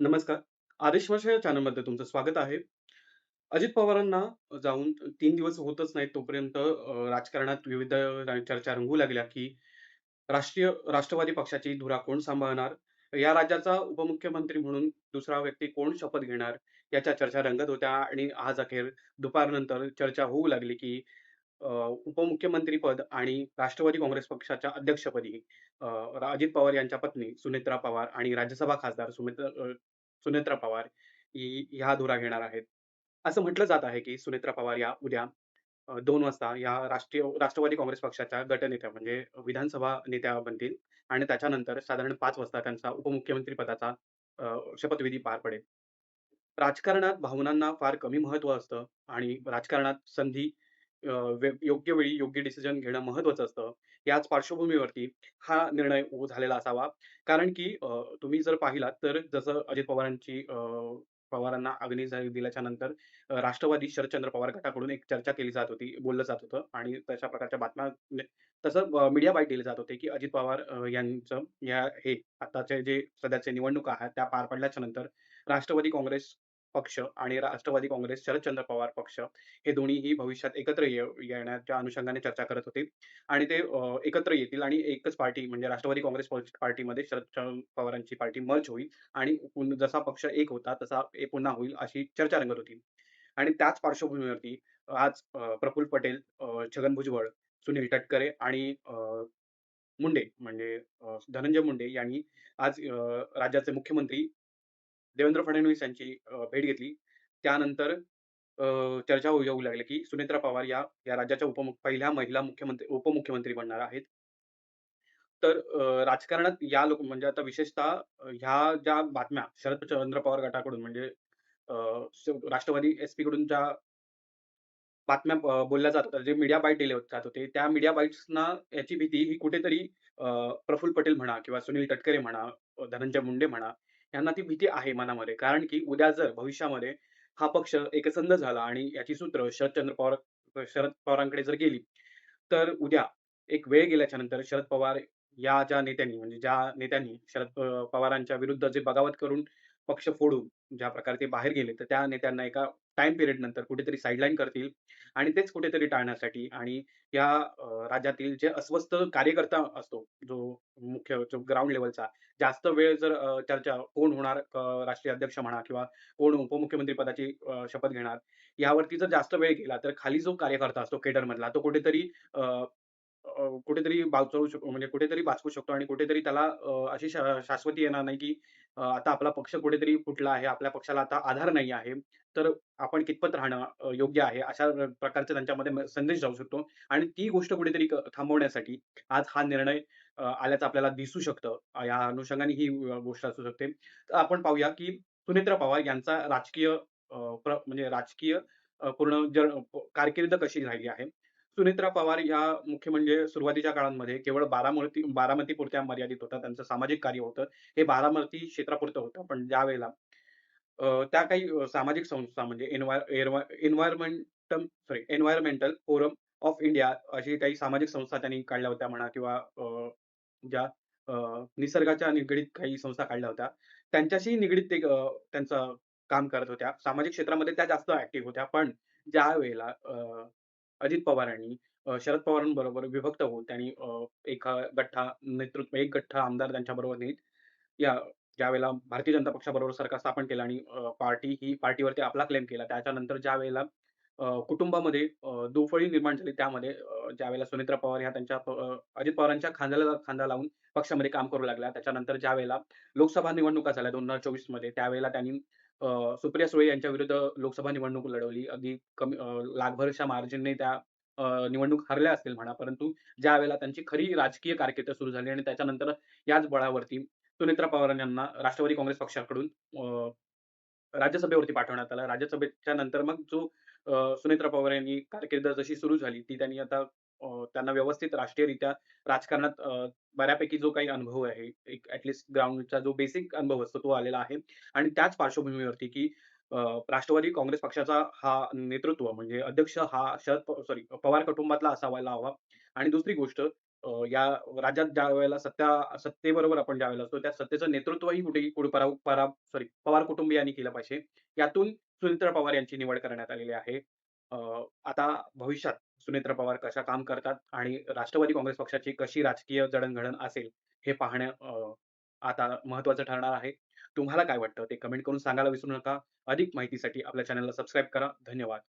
नमस्कार. आदेशवांश या चॅनलमध्ये तुमचं स्वागत आहे. अजित पवारांना जाऊन तीन दिवस होतच नाहीत तोपर्यंत राजकारणात विविध चर्चा रंगू लागल्या, की राष्ट्रीय राष्ट्रवादी पक्षाची धुरा कोण सांभाळणार? या राज्याचा उपमुख्यमंत्री म्हणून दुसरा व्यक्ती कोण शपथ घेणार? याच्या चर्चा रंगत होत्या आणि आज अखेर दुपारनंतर चर्चा होऊ लागली, की अ, उपमुख्यमंत्रीपद आणि राष्ट्रवादी काँग्रेस पक्षाच्या अध्यक्षपदी अ, अजित पवार यांच्या पत्नी सुनेत्रा पवार आणि राज्यसभा खासदार सुमित्रा अ, सुनेत्रा पवार ही ह्या धुरा घेणार आहेत. असं म्हटलं जात आहे, की सुनेत्रा पवार या उद्या अ, 2 वाजता या राष्ट्रीय राष्ट्रवादी काँग्रेस पक्षाच्या गटनेत्या म्हणजे विधानसभा नेत्या बनतील आणि त्याच्यानंतर साधारण पाच वाजता त्यांचा उपमुख्यमंत्री पदाचा अ, शपथविधी पार पडेल. राजकारणात भावनांना फार कमी महत्त्व असतं आणि राजकारणात संधी अ, योग्य वेळी योग्य डिसिजन घेणं महत्त्वाचं असतं. याच पार्श्वभूमीवरती हा निर्णय झालेला असावा. कारण की अ, तुम्ही जर पाहिलात तर जसं अजित पवारांची अ, पवारांना अग्नी दिल्याच्या नंतर अ, राष्ट्रवादी शरदचंद्र पवार गटाकडून एक चर्चा केली जात होती, बोललं जात होतं आणि तशा प्रकारच्या बातम्या म्हणजे तसं अ, मीडिया बाईट दिले जात होते, की अजित पवार अ, यांचं या हे आताचे जे सध्याचे निवडणुका आहेत त्या पार पडल्याच्या नंतर राष्ट्रवादी काँग्रेस पक्ष आणि राष्ट्रवादी काँग्रेस शरदचंद्र पवार पक्ष हे दोन्हीही भविष्यात एकत्र ये येण्याच्या अनुषंगाने चर्चा करत होते आणि ते एकत्र येतील आणि एकच पार्टी म्हणजे राष्ट्रवादी काँग्रेस पार्टीमध्ये शरद पवारांची पार्टी मर्ज होईल आणि जसा पक्ष एक होता तसा हे पुन्हा होईल अशी चर्चा रंगत होती. आणि त्याच पार्श्वभूमीवरती आज प्रफुल प्रफुल्ल पटेल, छगन भुजबळ, सुनील तटकरे आणि मुंडे म्हणजे धनंजय मुंडे यांनी आज राज्याचे मुख्यमंत्री देवेंद्र फडणवीस यांची भेट घेतली. त्यानंतर चर्चा होऊ येऊ लागली, की सुनेत्रा पवार या या राज्याच्या उपमुख पहिल्या महिला मुख्यमंत्री उपमुख्यमंत्री बनणार आहेत. तर राजकारणात या लोक म्हणजे आता विशेषतः ह्या ज्या बातम्या शरदचंद्र पवार गटाकडून म्हणजे राष्ट्रवादी एस-पीकडून ज्या बातम्या बोलल्या जात होत्या, जे मीडिया बाईट दिले जात होते, त्या मीडिया बाईट्सना याची भीती ही कुठेतरी प्रफुल्ल पटेल म्हणा किंवा सुनील तटकरे म्हणा, धनंजय मुंडे म्हणा, यांना ती भीती आहे मनामध्ये. कारण की उद्या जर भविष्यामध्ये हा पक्ष एकसंध झाला आणि याची सूत्र शरदचंद्र पवार शरद पवारांकडे जर गेली, तर उद्या एक वेळ गेल्याच्यानंतर शरद पवार या ज्या नेत्यांनी म्हणजे ज्या नेत्यांनी शरद पवारांच्या विरुद्ध जे बगावत करून पक्ष फोडून ज्या प्रकारे ते बाहेर गेले, तर त्या नेत्यांना एका टाइम पिरियड नंतर कुठेतरी साईडलाईन करतील आणि तेच कुठेतरी टाळण्यासाठी आणि या राज्यातील जे अस्वस्थ कार्यकर्ता असतो, जो मुख्य जो ग्राउंड लेवलचा जास्त वेळ जर चर्चा कोण होणार राष्ट्रीय अध्यक्ष म्हणा किंवा कोण उपमुख्यमंत्री पदाची शपथ घेणार, यावरती जर जास्त वेळ गेला, तर खाली जो कार्यकर्ता असतो केडरमधला, तो कुठेतरी कुठेतरी बाचवू शकतो म्हणजे कुठेतरी वाचवू शकतो आणि कुठेतरी त्याला अशी शा शाश्वती येणार नाही, की अ, आता आपला पक्ष कुठेतरी फुटला आहे, आपल्या पक्षाला आता आधार नाही आहे. तर आपण कितपत राहणं अ, योग्य आहे, अशा प्रकारचा त्यांच्यामध्ये म संदेश जाऊ शकतो आणि ती गोष्ट कुठेतरी क थांबवण्यासाठी आज हा निर्णय अ, आल्याचं आपल्याला दिसू शकतं. अ, या अनुषंगाने ही अ, गोष्ट असू शकते. तर आपण पाहूया, की सुनेत्रा पवार यांचा राजकीय अ, प्र म्हणजे राजकीय अ, पूर्ण जर कारकीर्द कशी राहिली आहे. सुनेत्रा पवार या मुख्य म्हणजे सुरुवातीच्या काळांमध्ये केवळ बारामती बारामतीपुरत्या मर्यादित होता. त्यांचं सामाजिक कार्य होतं. हे बारामती क्षेत्रापुरतं होतं. पण ज्यावेळेला वेळेला त्या काही सामाजिक संस्था म्हणजे environment sorry environmental forum of India अशी काही सामाजिक संस्था त्यांनी काढल्या होत्या म्हणा किंवा ज्या निसर्गाच्या निगडीत काही संस्था काढल्या होत्या. त्यांच्याशी निगडीत ते त्यांचं काम करत होत्या. सामाजिक क्षेत्रामध्ये त्या जास्त ऍक्टिव्ह होत्या. पण ज्यावेळेला अ, अजित पवारांनी अ, शरद पवारांबरोबर विभक्त होऊन त्यांनी अ, एका गठ्ठा नेतृत्व एक गठ्ठा आमदार त्यांच्याबरोबर नेत या ज्यावेळेला भारतीय जनता पक्षाबरोबर सरकार स्थापन केलं आणि अ, पार्टी ही पार्टीवरती आपला क्लेम केला. त्याच्यानंतर ज्यावेळेला अ, कुटुंबामध्ये अ, दुफळी निर्माण झाली त्यामध्ये अ, ज्यावेळेला सुनेत्रा पवार ह्या त्यांच्या प अ, अजित पवारांच्या खांद्याला खांदा लावून पक्षामध्ये काम करू लागल्या. त्याच्यानंतर ज्यावेळेला लोकसभा निवडणुका झाल्या 2024 मध्ये त्यावेळेला त्यांनी अ, सुप्रिया सुळे यांच्या विरुद्ध लोकसभा निवडणूक लढवली. अगदी कमी अ, लाखभरच्या मार्जिनने त्या अ, निवडणूक हरल्या असतील म्हणा. परंतु ज्यावेळेला त्यांची खरी राजकीय कारकीर्द सुरू झाली आणि त्याच्यानंतर याच बळावरती सुनेत्रा पवार यांना राष्ट्रवादी काँग्रेस पक्षाकडून अ, राज्यसभेवरती पाठवण्यात आलं. राज्यसभेच्या नंतर मग जो अ, सुनेत्रा पवार यांनी कारकीर्द जशी सुरू झाली, ती त्यांनी आता अ, त्यांना व्यवस्थित राष्ट्रीयरित्या राजकारणात अ, बऱ्यापैकी जो काही अनुभव आहे, एक ऍटलिस्ट ग्राउंडचा जो बेसिक अनुभव असतो तो आलेला आहे. आणि त्याच पार्श्वभूमीवरती, की राष्ट्रवादी काँग्रेस पक्षाचा हा नेतृत्व म्हणजे अध्यक्ष हा शरद सॉरी पवार कुटुंबातला असावायला हवा. आणि दुसरी गोष्ट या राज्यात ज्यावेळेला सत्ता सत्तेबरोबर आपण ज्यावेळेला असतो, त्या सत्तेचं नेतृत्वही कुठेही कुठे परा सॉरी पवार कुटुंबियांनी केलं पाहिजे. यातून सुनेत्रा पवार यांची निवड करण्यात आलेली आहे. अ, आता भविष्यात सुनेत्रा पवार कशा काम करतात आणि राष्ट्रवादी काँग्रेस पक्षाची कशी राजकीय जडणघडण असेल, हे पाहणं अ, आता महत्त्वाचं ठरणार आहे. तुम्हाला काय वाटतं ते कमेंट करून सांगायला विसरू नका. अधिक माहितीसाठी आपल्या चॅनलला सबस्क्राईब करा. धन्यवाद.